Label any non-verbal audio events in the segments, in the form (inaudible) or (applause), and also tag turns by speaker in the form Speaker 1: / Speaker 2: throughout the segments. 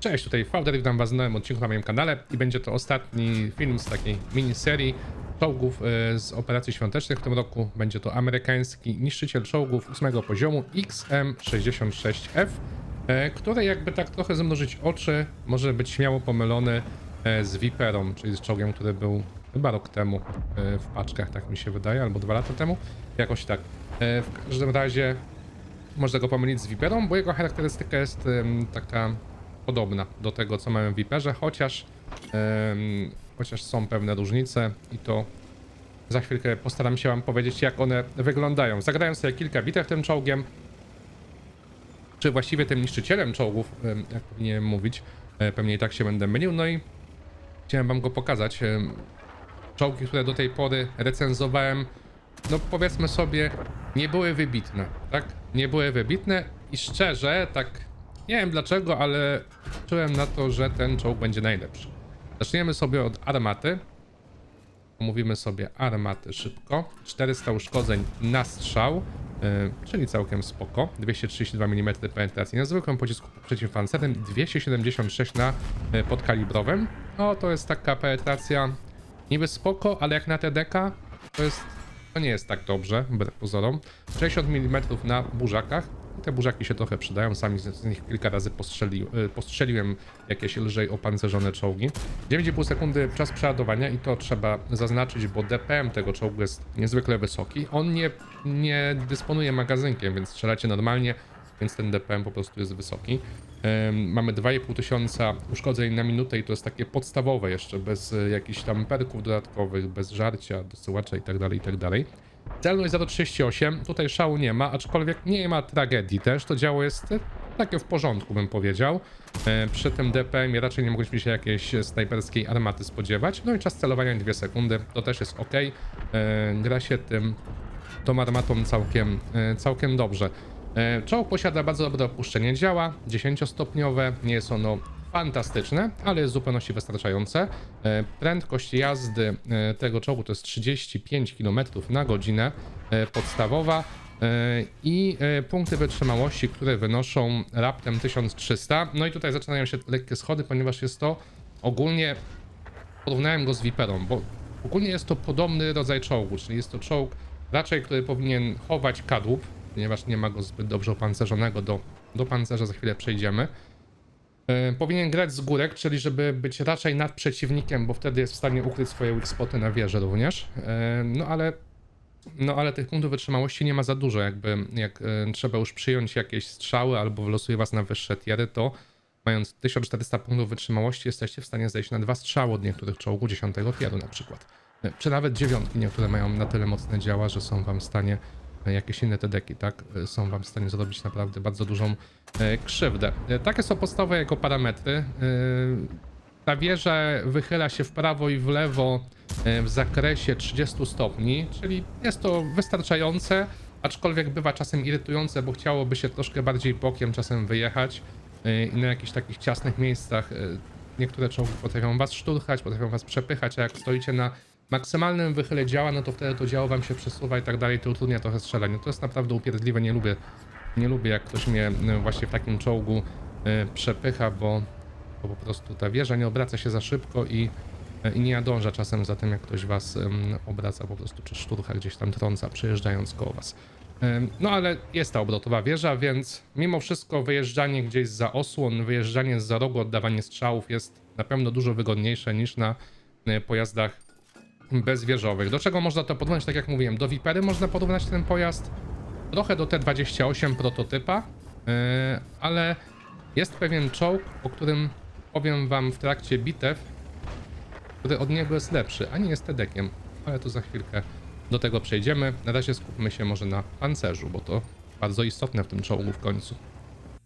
Speaker 1: Cześć, tutaj Fowler, witam was w nowym odcinku na moim kanale i będzie to ostatni film z takiej miniserii czołgów e, z operacji świątecznych w tym roku. Będzie to amerykański niszczyciel czołgów 8 poziomu XM66F, e, który jakby tak trochę zmnożyć oczy, może być śmiało pomylony e, z Viperą, czyli z czołgiem, który był chyba rok temu w paczkach, tak mi się wydaje, albo dwa lata temu, jakoś tak. W każdym razie można go pomylić z Viperą, bo jego charakterystyka jest taka podobna do tego, co mamy w Viperze, chociaż, em, chociaż są pewne różnice i to za chwilkę postaram się wam powiedzieć, jak one wyglądają. Zagrałem sobie kilka bitew tym czołgiem, czy właściwie tym niszczycielem czołgów, jak powinienem mówić, e, pewnie i tak się będę mylił, no i chciałem wam go pokazać. Czołgi, które do tej pory recenzowałem, no powiedzmy sobie, nie były wybitne, tak? Nie były wybitne i szczerze, tak nie wiem dlaczego, ale czułem na to, że ten czołg będzie najlepszy. Zaczniemy sobie od armaty. Omówimy sobie armaty szybko. 400 uszkodzeń na strzał, yy, czyli całkiem spoko. 232 mm penetracji na zwykłym pocisku przeciwpancernym, 276 na yy, podkalibrowym. No to jest taka penetracja niby spoko, ale jak na TDK to jest to nie jest tak dobrze, wbrew pozorom. 60 mm na burzakach. Te burzaki się trochę przydają, sami z, nich kilka razy postrzeli, y, postrzeliłem jakieś lżej opancerzone czołgi. 9,5 sekundy czas przeładowania i to trzeba zaznaczyć, bo DPM tego czołgu jest niezwykle wysoki. On nie, nie dysponuje magazynkiem, więc strzelacie normalnie, więc ten DPM po prostu jest wysoki. Mamy 2,5 tysiąca uszkodzeń na minutę i to jest takie podstawowe jeszcze, bez y, jakichś tam perków dodatkowych, bez żarcia, dosyłacza itd., itd. Celność 0,38, tutaj szału nie ma, aczkolwiek nie ma tragedii też, to działo jest y, takie w porządku bym powiedział. E, Przy tym DPM raczej nie mogliśmy się jakiejś snajperskiej armaty spodziewać. No i czas celowania 2 sekundy, to też jest ok. Gra się tym tą armatą całkiem, e, całkiem dobrze. E, Czołg posiada bardzo dobre opuszczenie działa, 10-stopniowe, nie jest ono fantastyczne, ale jest w zupełności wystarczające. E, Prędkość jazdy e, tego czołgu to jest 35 km na godzinę e, podstawowa i punkty wytrzymałości, które wynoszą raptem 1300. No i tutaj zaczynają się lekkie schody, ponieważ jest to ogólnie porównałem go z Viperą, bo ogólnie jest to podobny rodzaj czołgu, czyli jest to czołg raczej, który powinien chować kadłub, ponieważ nie ma go zbyt dobrze opancerzonego, do, do pancerza za chwilę przejdziemy. E, powinien grać z górek, czyli żeby być raczej nad przeciwnikiem, bo wtedy jest w stanie ukryć swoje weak spoty na wieży również. E, no ale no ale tych punktów wytrzymałości nie ma za dużo, jakby jak e, trzeba już przyjąć jakieś strzały albo wylosuje was na wyższe tiery, to mając 1400 punktów wytrzymałości jesteście w stanie zejść na dwa strzały od niektórych czołgów 10 tieru na przykład. Czy nawet dziewiątki niektóre mają na tyle mocne działa, że są wam w stanie jakieś inne TDki, tak? e, Są wam w stanie zrobić naprawdę bardzo dużą e, krzywdę. E, Takie są podstawowe jego parametry. Ta wieża wychyla się w prawo i w lewo w zakresie 30 stopni, czyli jest to wystarczające, aczkolwiek bywa czasem irytujące, bo chciałoby się troszkę bardziej bokiem czasem wyjechać i na jakichś takich ciasnych miejscach niektóre czołgi potrafią was szturchać, potrafią was przepychać, a jak stoicie na maksymalnym wychyle działa, no to wtedy to działo wam się przesuwa i tak dalej, to utrudnia trochę strzelanie. To jest naprawdę upierdliwe, nie lubię, nie lubię jak ktoś mnie e, właśnie w takim czołgu e, przepycha, bo, bo po prostu ta wieża nie obraca się za szybko i, e, i nie nadąża czasem za tym, jak ktoś was obraca po prostu, czy szturcha gdzieś tam trąca, przejeżdżając koło was. No ale jest ta obrotowa wieża, więc mimo wszystko wyjeżdżanie gdzieś za osłon, wyjeżdżanie za rogu, oddawanie strzałów jest na pewno dużo wygodniejsze niż na pojazdach bezwieżowych. Do czego można to porównać? Tak jak mówiłem, do Vipery można porównać ten pojazd, trochę do T28 prototypa, yy, ale jest pewien czołg, o którym powiem wam w trakcie bitew, który od niego jest lepszy, a nie jest TDK-iem, ale to za chwilkę do tego przejdziemy. Na razie skupmy się może na pancerzu, bo to bardzo istotne w tym czołgu w końcu.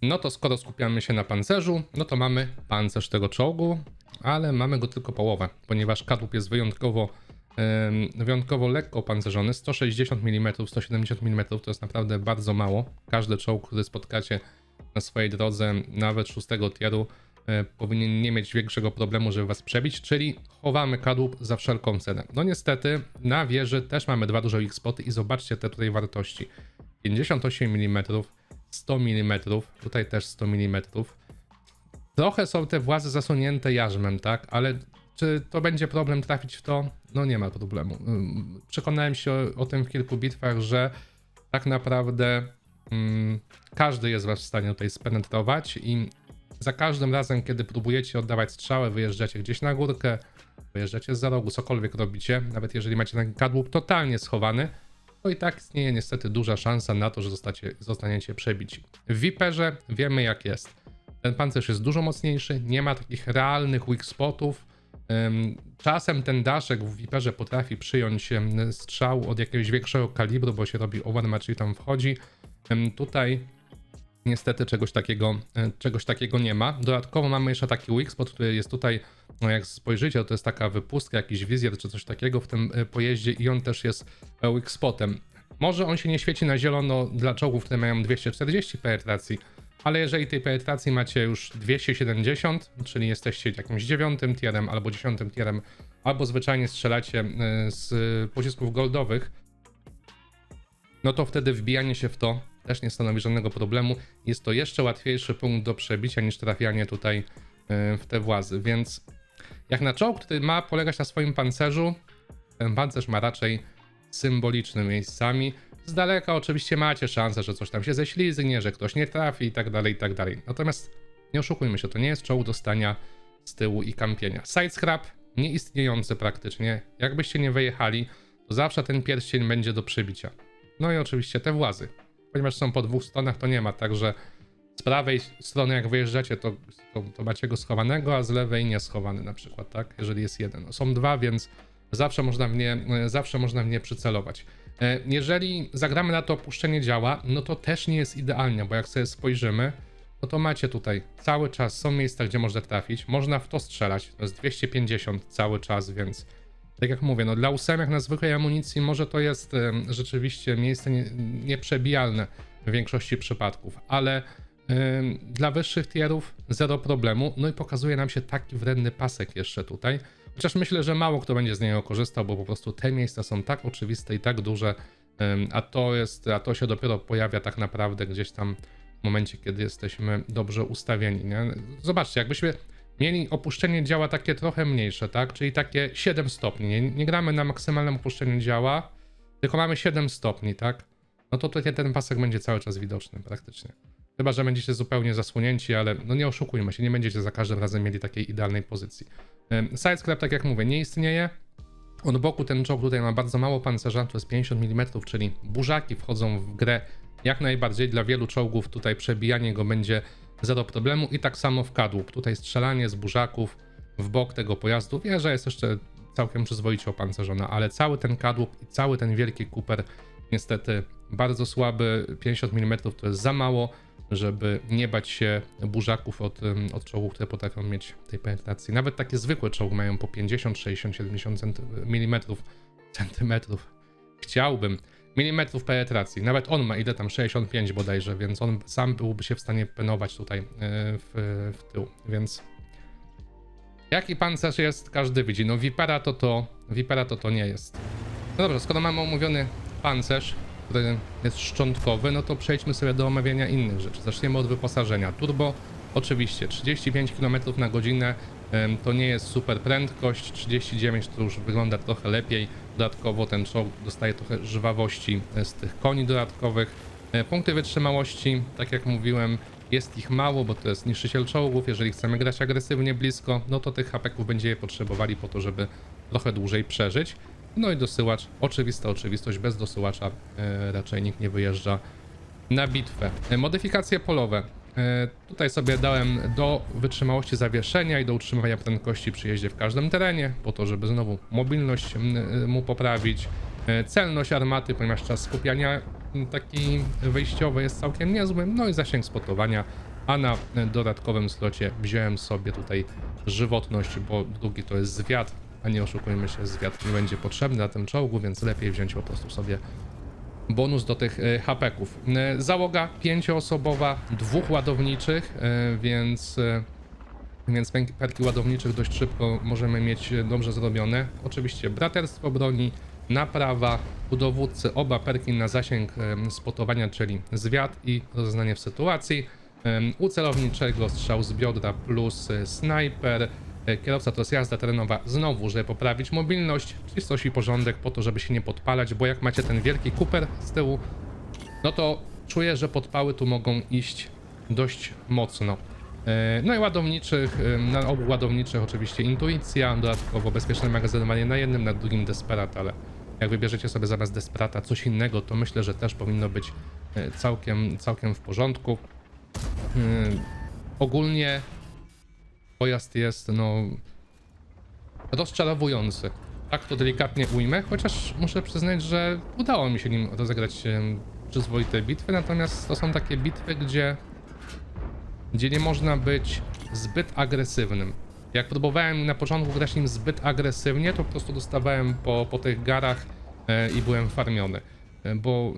Speaker 1: No to skoro skupiamy się na pancerzu, no to mamy pancerz tego czołgu, ale mamy go tylko połowę, ponieważ kadłub jest wyjątkowo, wyjątkowo lekko opancerzony. 160 mm, 170 mm to jest naprawdę bardzo mało. Każdy czołg, który spotkacie na swojej drodze, nawet szóstego tieru, e, powinien nie mieć większego problemu, żeby was przebić, czyli chowamy kadłub za wszelką cenę. No niestety na wieży też mamy dwa duże spoty i zobaczcie te tutaj wartości. 58 mm, 100 mm, tutaj też 100 mm. trochę są te władze zasunięte jarzmem, tak? Ale czy to będzie problem trafić w to? No nie ma problemu. Przekonałem się o, tym w kilku bitwach, że tak naprawdę mm, każdy jest was w stanie tutaj spenetrować i za każdym razem, kiedy próbujecie oddawać strzałę, wyjeżdżacie gdzieś na górkę, wyjeżdżacie za rogu, cokolwiek robicie, nawet jeżeli macie taki kadłub totalnie schowany, to i tak istnieje niestety duża szansa na to, że zostacie, zostaniecie przebici. W Viperze wiemy jak jest. Ten pancerz jest dużo mocniejszy, nie ma takich realnych weak spotów. Czasem ten daszek w Viperze potrafi przyjąć strzał od jakiegoś większego kalibru, bo się robi overmatch i tam wchodzi. Tutaj niestety czegoś takiego, e, czegoś takiego nie ma. Dodatkowo mamy jeszcze taki weak spot, który jest tutaj, no jak spojrzycie, to jest taka wypustka, jakiś wizjer czy coś takiego w tym e, pojeździe i on też jest e, weak spotem. Może on się nie świeci na zielono dla czołgów, które mają 240 penetracji, ale jeżeli tej penetracji macie już 270, czyli jesteście jakimś dziewiątym tierem albo dziesiątym tierem, albo zwyczajnie strzelacie e, z pocisków goldowych, no to wtedy wbijanie się w to też nie stanowi żadnego problemu. Jest to jeszcze łatwiejszy punkt do przebicia niż trafianie tutaj e, w te włazy, więc jak na czołg, który ma polegać na swoim pancerzu, ten pancerz ma raczej symboliczne miejscami. Z daleka oczywiście macie szansę, że coś tam się ześlizgnie, że ktoś nie trafi i tak dalej, i tak dalej. Natomiast nie oszukujmy się, to nie jest czołg do stania z tyłu i kampienia. Side scrap nieistniejący praktycznie. Jakbyście nie wyjechali, to zawsze ten pierścień będzie do przebicia. No i oczywiście te włazy. Ponieważ są po dwóch stronach, to nie ma tak, że z prawej strony jak wyjeżdżacie, to, to, to macie go schowanego, a z lewej nie schowany na przykład, tak? Jeżeli jest jeden. Są dwa, więc zawsze można w nie, zawsze można w nie przycelować. E, Jeżeli zagramy na to opuszczenie działa, no to też nie jest idealnie, bo jak sobie spojrzymy, no to macie tutaj cały czas, są miejsca, gdzie można trafić, można w to strzelać, to jest 250 cały czas, więc tak jak mówię, no dla ósemek na zwykłej amunicji może to jest rzeczywiście miejsce nie, nieprzebijalne w większości przypadków, ale dla wyższych tierów zero problemu, no i pokazuje nam się taki wredny pasek jeszcze tutaj, chociaż myślę, że mało kto będzie z niego korzystał, bo po prostu te miejsca są tak oczywiste i tak duże, a to jest, a to się dopiero pojawia tak naprawdę gdzieś tam w momencie, kiedy jesteśmy dobrze ustawieni, nie? Zobaczcie, jakbyśmy mieli opuszczenie działa takie trochę mniejsze, tak? Czyli takie 7 stopni. Nie, nie gramy na maksymalnym opuszczeniu działa, tylko mamy 7 stopni, tak? No to tutaj ten pasek będzie cały czas widoczny praktycznie. Chyba, że będziecie zupełnie zasłonięci, ale no nie oszukujmy się, nie będziecie za każdym razem mieli takiej idealnej pozycji. Sidescrap, tak jak mówię, nie istnieje. Od boku ten czołg tutaj ma bardzo mało pancerza, to jest 50 mm, czyli burzaki wchodzą w grę jak najbardziej. Dla wielu czołgów tutaj przebijanie go będzie zero problemu i tak samo w kadłub. Tutaj strzelanie z burzaków w bok tego pojazdu. Wieża jest jeszcze całkiem przyzwoicie opancerzona, ale cały ten kadłub i cały ten wielki kuper niestety bardzo słaby. 50 mm to jest za mało, żeby nie bać się burzaków od, od czołgów, które potrafią mieć tej penetracji. Nawet takie zwykłe czołgi mają po 50, 60, 70 mm, centymetrów. Chciałbym milimetrów penetracji. Nawet on ma ile tam 65 bodajże, więc on sam byłby się w stanie penować tutaj yy, w, w tył, więc jaki pancerz jest, każdy widzi. No Vipera to to, Vipera to to nie jest. No dobrze, skoro mamy omówiony pancerz, który jest szczątkowy, no to przejdźmy sobie do omawiania innych rzeczy. Zaczniemy od wyposażenia. Turbo, oczywiście, 35 km na godzinę to nie jest super prędkość, 39 to już wygląda trochę lepiej. Dodatkowo ten czołg dostaje trochę żwawości e, z tych koni dodatkowych. E, Punkty wytrzymałości, tak jak mówiłem, jest ich mało, bo to jest niszczyciel czołgów. Jeżeli chcemy grać agresywnie blisko, no to tych hapeków będziemy potrzebowali po to, żeby trochę dłużej przeżyć. No i dosyłacz, oczywista oczywistość, bez dosyłacza e, raczej nikt nie wyjeżdża na bitwę. E, Modyfikacje polowe. E, Tutaj sobie dałem do wytrzymałości zawieszenia i do utrzymywania prędkości przy jeździe w każdym terenie, po to, żeby znowu mobilność mu poprawić. Celność armaty, ponieważ czas skupiania taki wyjściowy jest całkiem niezły. No i zasięg spotowania. A na dodatkowym slocie wziąłem sobie tutaj żywotność, bo drugi to jest zwiat, a nie oszukujmy się, zwiat nie będzie potrzebny na tym czołgu, więc lepiej wziąć po prostu sobie bonus do tych e, hapeków. E, Załoga pięcioosobowa, dwóch ładowniczych, e, więc, więc perki ładowniczych dość szybko możemy mieć dobrze zrobione. Oczywiście braterstwo broni, naprawa, u dowódcy oba perki na zasięg spotowania, czyli zwiat i rozeznanie w sytuacji. u celowniczego strzał z biodra plus snajper. E, Kierowca to jest jazda terenowa znowu, żeby poprawić mobilność, czystość i porządek po to, żeby się nie podpalać, bo jak macie ten wielki kuper z tyłu, no to czuję, że podpały tu mogą iść dość mocno. E, No i ładowniczych, e, na obu ładowniczych oczywiście intuicja, dodatkowo bezpieczne magazynowanie na jednym, na drugim desperat, ale jak wybierzecie sobie zamiast desperata coś innego, to myślę, że też powinno być całkiem, całkiem w porządku. Ogólnie pojazd jest no rozczarowujący. Tak to delikatnie ujmę, chociaż muszę przyznać, że udało mi się nim rozegrać przyzwoite bitwy, natomiast to są takie bitwy, gdzie, gdzie nie można być zbyt agresywnym. Jak próbowałem na początku grać nim zbyt agresywnie, to po prostu dostawałem po, po tych garach e, i byłem farmiony. E, bo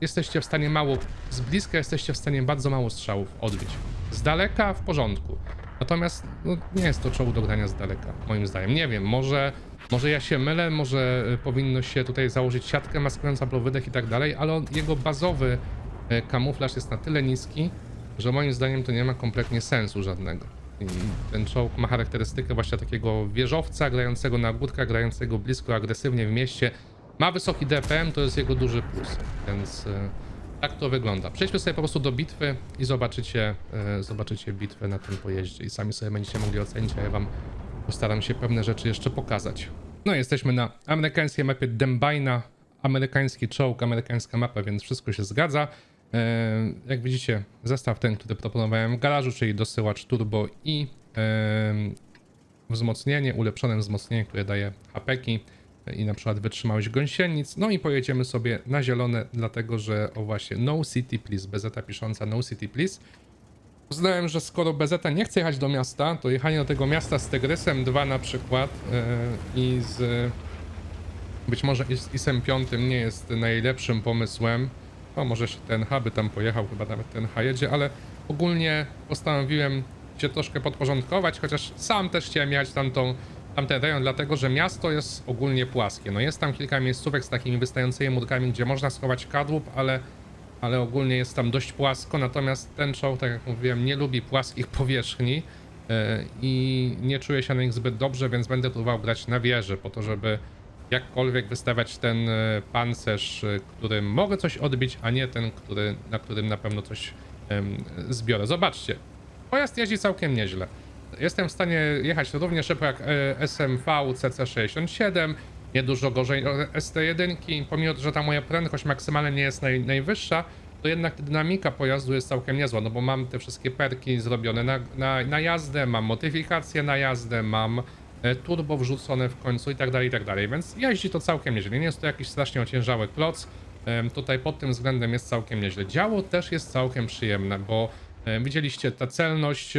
Speaker 1: jesteście w stanie mało, z bliska jesteście w stanie bardzo mało strzałów odbić. Z daleka w porządku. Natomiast no, nie jest to czołg do grania z daleka, moim zdaniem. Nie wiem, może, może ja się mylę, może y, powinno się tutaj założyć siatkę maskującą wydech i tak dalej, ale on, jego bazowy y, kamuflaż jest na tyle niski, że moim zdaniem to nie ma kompletnie sensu żadnego. I ten czołg ma charakterystykę właśnie takiego wieżowca grającego na górkach, grającego blisko, agresywnie w mieście. Ma wysoki DPM, to jest jego duży plus, więc y, tak to wygląda. Przejdźmy sobie po prostu do bitwy i zobaczycie, e, zobaczycie bitwę na tym pojeździe i sami sobie będziecie mogli ocenić, a ja wam postaram się pewne rzeczy jeszcze pokazać. No jesteśmy na amerykańskiej mapie Dembina, amerykański czołg, amerykańska mapa, więc wszystko się zgadza. E, Jak widzicie, zestaw ten, który proponowałem w garażu, czyli dosyłacz turbo i e, wzmocnienie, ulepszone wzmocnienie, które daje hapeki i na przykład wytrzymałość gąsienic. No i pojedziemy sobie na zielone, dlatego że o właśnie No City Please, bezeta pisząca No City Please. Uznałem, że skoro bezeta nie chce jechać do miasta, to jechanie do tego miasta z Tygrysem 2 na przykład yy, i z być może z ISem 5 nie jest najlepszym pomysłem. O, może jeszcze ten H by tam pojechał, chyba nawet ten H jedzie, ale ogólnie postanowiłem się troszkę podporządkować, chociaż sam też chciałem jechać tamtą, tamten rejon, dlatego że miasto jest ogólnie płaskie. No jest tam kilka miejscówek z takimi wystającymi murkami, gdzie można schować kadłub, ale, ale ogólnie jest tam dość płasko, natomiast ten czołg, tak jak mówiłem, nie lubi płaskich (laughs) powierzchni yy, i nie czuję się na nich zbyt dobrze, więc będę próbował grać na wieży, po to, żeby jakkolwiek wystawiać ten e, pancerz, e, którym mogę coś odbić, a nie ten, który, na którym na pewno coś em, zbiorę. Zobaczcie, pojazd jeździ całkiem nieźle. Jestem w stanie jechać równie szybko jak e, SMV CC67, nie dużo gorzej od ST1, pomimo, że ta moja prędkość maksymalna nie jest naj, najwyższa, to jednak dynamika pojazdu jest całkiem niezła, no bo mam te wszystkie perki zrobione na, na, na jazdę, mam modyfikację na jazdę, mam e, turbo wrzucone w końcu i tak dalej, i tak dalej, więc jeździ to całkiem nieźle. Nie jest to jakiś strasznie ociężały kloc, tutaj pod tym względem jest całkiem nieźle. Działo też jest całkiem przyjemne, bo widzieliście, ta celność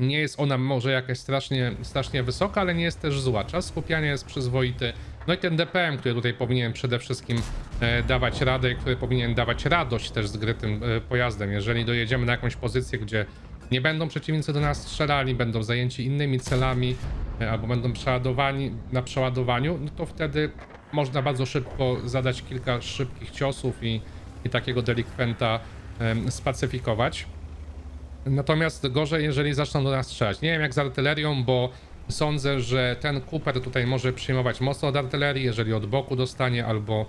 Speaker 1: nie jest ona może jakaś strasznie, strasznie wysoka, ale nie jest też zła. Czas skupiania jest przyzwoity. No i ten DPM, który tutaj powinien przede wszystkim e, dawać radę, który powinien dawać radość też z gry tym e, pojazdem. Jeżeli dojedziemy na jakąś pozycję, gdzie nie będą przeciwnicy do nas strzelali, będą zajęci innymi celami, e, albo będą przeładowani na przeładowaniu, no to wtedy można bardzo szybko zadać kilka szybkich ciosów i, i takiego delikwenta em, spacyfikować. Natomiast gorzej, jeżeli zaczną do nas strzelać. Nie wiem jak z artylerią, bo sądzę, że ten Cooper tutaj może przyjmować mocno od artylerii, jeżeli od boku dostanie albo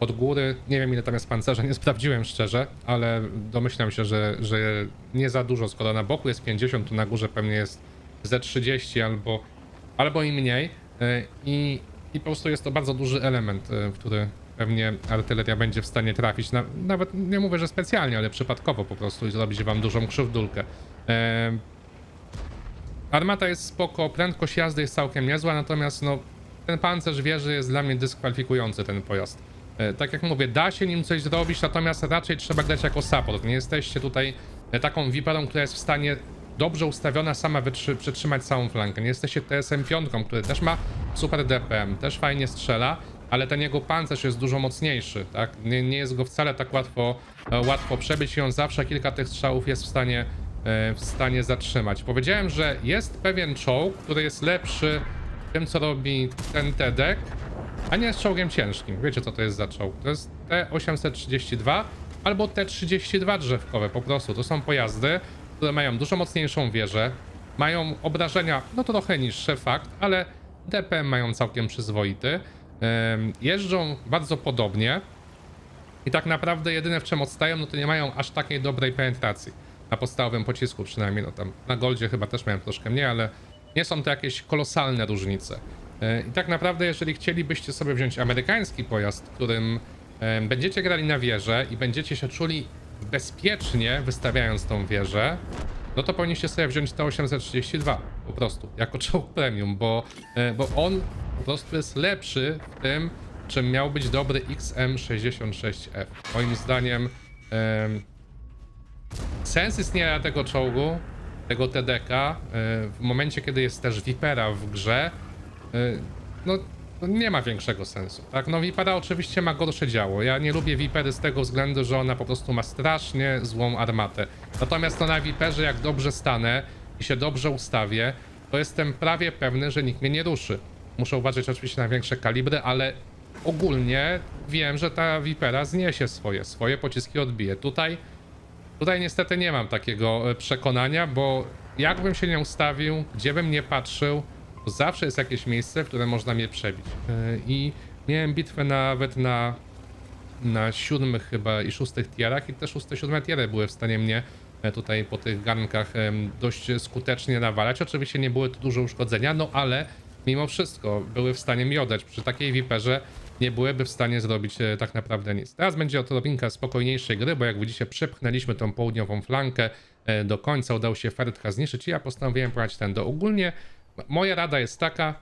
Speaker 1: od góry. Nie wiem ile tam jest pancerza, nie (laughs) sprawdziłem szczerze, ale domyślam się, że, że nie za dużo. Skoro na boku jest 50, to na górze pewnie jest ze 30 albo, albo i mniej. E, I, I po prostu jest to bardzo duży element, e, który pewnie artyleria będzie w stanie trafić. Na, nawet nie mówię, że specjalnie, ale przypadkowo po prostu i zrobić wam dużą krzywdulkę. E, Armata jest spoko, prędkość jazdy jest całkiem niezła, natomiast no, ten pancerz wieży jest dla mnie dyskwalifikujący ten pojazd. E, Tak jak mówię, da się nim coś zrobić, natomiast raczej trzeba grać jako support. Nie jesteście tutaj e, taką wiperą, która jest w stanie dobrze ustawiona sama wytrzy- przytrzymać całą flankę. Nie jesteście TSM-5, który też ma super DPM, też fajnie strzela, ale ten jego pancerz jest dużo mocniejszy, tak? Nie, nie jest go wcale tak łatwo, e, łatwo przebyć i on zawsze kilka tych strzałów jest w stanie, e, w stanie zatrzymać. Powiedziałem, że jest pewien czołg, który jest lepszy tym, co robi ten TEDek, a nie jest czołgiem ciężkim. Wiecie, co to jest za czołg? To jest T-832 albo T-32 drzewkowe po prostu. To są pojazdy, które mają dużo mocniejszą wieżę, mają obrażenia no trochę niższe, fakt, ale DPM mają całkiem przyzwoity. Jeżdżą bardzo podobnie i tak naprawdę jedyne w czym odstają, no to nie mają aż takiej dobrej penetracji. Na podstawowym pocisku przynajmniej, no tam na Goldzie chyba też mają troszkę mniej, ale nie są to jakieś kolosalne różnice. E, I tak naprawdę, jeżeli chcielibyście sobie wziąć amerykański pojazd, którym będziecie grali na wieżę i będziecie się czuli bezpiecznie wystawiając tą wieżę, no to powinniście sobie wziąć T832 po prostu, jako czołg premium, bo, e, bo on po prostu jest lepszy w tym, czym miał być dobry XM66F. Moim zdaniem em, sens istnienia tego czołgu, tego TDK, e, w momencie, kiedy jest też Vipera w grze, e, no, no nie ma większego sensu, tak? No Vipera oczywiście ma gorsze działo. Ja nie lubię Vipery z tego względu, że ona po prostu ma strasznie złą armatę. Natomiast no na Viperze jak dobrze stanę i się dobrze ustawię, to jestem prawie pewny, że nikt mnie nie ruszy. Muszę uważać oczywiście na większe kalibry, ale ogólnie wiem, że ta Vipera zniesie swoje, swoje pociski odbije. Tutaj Tutaj niestety nie mam takiego e, przekonania, bo jakbym się nie ustawił, gdzie bym nie patrzył, to zawsze jest jakieś miejsce, w które można mnie przebić. E, I miałem bitwę nawet na, na siódmych chyba i szóstych tierach i te szóste, siódme tiery były w stanie mnie e, tutaj po tych garnkach dość skutecznie nawalać. Oczywiście nie były to duże uszkodzenia, no ale mimo wszystko były w stanie miodać. Przy takiej wiperze nie byłyby w stanie zrobić e, tak naprawdę nic. Teraz będzie odrobinka spokojniejszej gry, bo jak widzicie przepchnęliśmy tą południową flankę e, do końca, udało się Fertka zniszczyć i ja postanowiłem pojechać ten do ogólnie. Moja rada jest taka,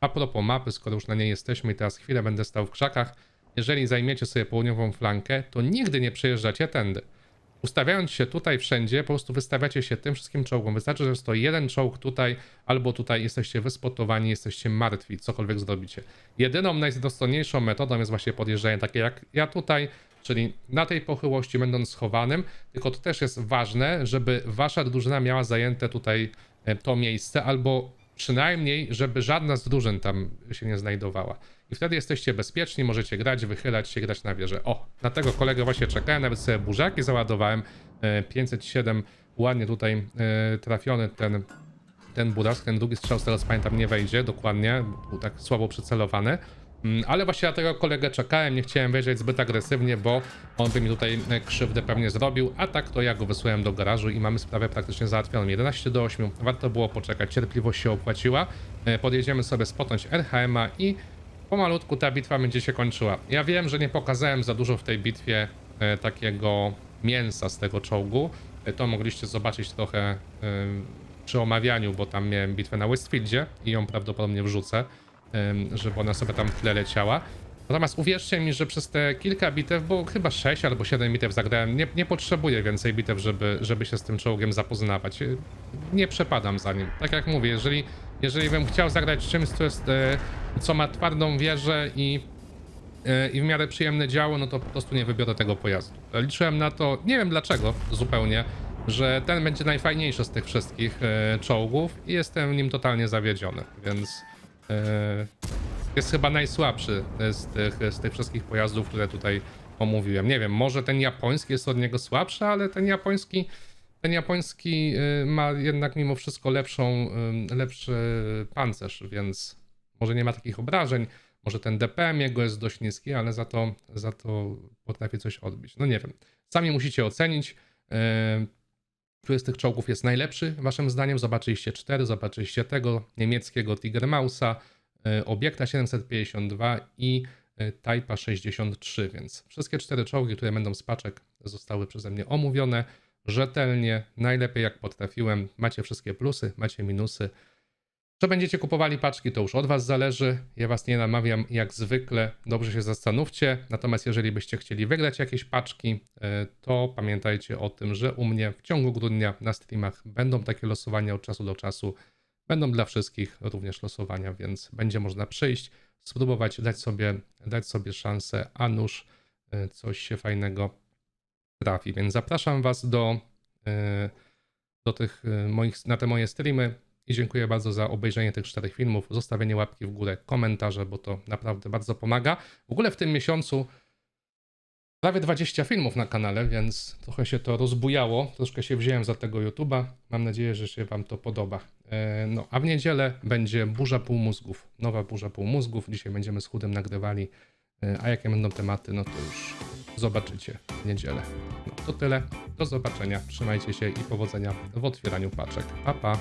Speaker 1: a propos mapy, skoro już na niej jesteśmy i teraz chwilę będę stał w krzakach, jeżeli zajmiecie sobie południową flankę, to nigdy nie przejeżdżacie tędy. Ustawiając się tutaj wszędzie, po prostu wystawiacie się tym wszystkim czołgom. Wystarczy, że stoi jeden czołg tutaj, albo tutaj jesteście wyspotowani, jesteście martwi, cokolwiek zrobicie. Jedyną najrozsądniejszą metodą jest właśnie podjeżdżanie takie jak ja tutaj, czyli na tej pochyłości będąc schowanym, tylko to też jest ważne, żeby wasza drużyna miała zajęte tutaj e, to miejsce, albo przynajmniej, żeby żadna z drużyn tam się nie znajdowała. I wtedy jesteście bezpieczni, możecie grać, wychylać się, grać na wieżę. O, na tego kolegę właśnie czekałem, nawet sobie burzaki załadowałem. E, 507, ładnie tutaj e, trafiony ten, ten buras, ten drugi strzał, z tego co pamiętam, nie wejdzie dokładnie, był tak słabo przycelowany. Mm, Ale właśnie na tego kolegę czekałem, nie chciałem wejrzeć zbyt agresywnie, bo on by mi tutaj e, krzywdę pewnie zrobił, a tak to ja go wysłałem do garażu i mamy sprawę praktycznie załatwioną. 11 do 8, warto było poczekać, cierpliwość się opłaciła. E, Podjedziemy sobie spotąć RHM-a i pomalutku ta bitwa będzie się kończyła. Ja wiem, że nie pokazałem za dużo w tej bitwie e, takiego mięsa z tego czołgu. To mogliście zobaczyć trochę przy omawianiu, bo tam miałem bitwę na Westfieldzie i ją prawdopodobnie wrzucę, żeby ona sobie tam tle leciała. Natomiast uwierzcie mi, że przez te kilka bitew, bo chyba 6 albo 7 bitew zagrałem, nie, nie potrzebuję więcej bitew, żeby, żeby się z tym czołgiem zapoznawać. Nie przepadam za nim. Tak jak mówię, jeżeli, jeżeli bym chciał zagrać czymś, co, jest, e, co ma twardą wieżę i e, i w miarę przyjemne działo, no to po prostu nie wybiorę tego pojazdu. Liczyłem na to, nie wiem dlaczego zupełnie, że ten będzie najfajniejszy z tych wszystkich e, czołgów i jestem nim totalnie zawiedziony, więc jest chyba najsłabszy z tych, z tych wszystkich pojazdów, które tutaj omówiłem. Nie wiem, może ten japoński jest od niego słabszy, ale ten japoński ten japoński y, ma jednak mimo wszystko lepszą, y, lepszy pancerz, więc może nie ma takich obrażeń. Może ten DPM jego jest dość niski, ale za to, za to potrafi coś odbić. No nie wiem. Sami musicie ocenić, y, który z tych czołgów jest najlepszy, waszym zdaniem. Zobaczyliście 4, zobaczyliście tego niemieckiego Tigermausa, y, Obiekta 752 i y, Typa 63, więc wszystkie cztery czołgi, które będą z paczek, zostały przeze mnie omówione rzetelnie, najlepiej jak potrafiłem. Macie wszystkie plusy, macie minusy. Czy będziecie kupowali paczki, to już od Was zależy. Ja Was nie namawiam jak zwykle, dobrze się zastanówcie. Natomiast jeżeli byście chcieli wygrać jakieś paczki, e, to pamiętajcie o tym, że u mnie w ciągu grudnia na streamach będą takie losowania od czasu do czasu. Będą dla wszystkich również losowania, więc będzie można przyjść, spróbować dać sobie, dać sobie szansę, a nuż e, coś się fajnego trafi. Więc zapraszam Was do, e, do tych moich, na te moje streamy i dziękuję bardzo za obejrzenie tych czterech filmów, zostawienie łapki w górę, komentarze, bo to naprawdę bardzo pomaga. W ogóle w tym miesiącu prawie 20 filmów na kanale, więc trochę się to rozbujało. Troszkę się wziąłem za tego YouTube'a. Mam nadzieję, że się Wam to podoba. E, No, a w niedzielę będzie burza półmózgów. Nowa burza półmózgów. Dzisiaj będziemy z chudym nagrywali. E, A jakie będą tematy, no to już zobaczycie w niedzielę. No, to tyle. Do zobaczenia. Trzymajcie się i powodzenia w otwieraniu paczek. Pa, pa.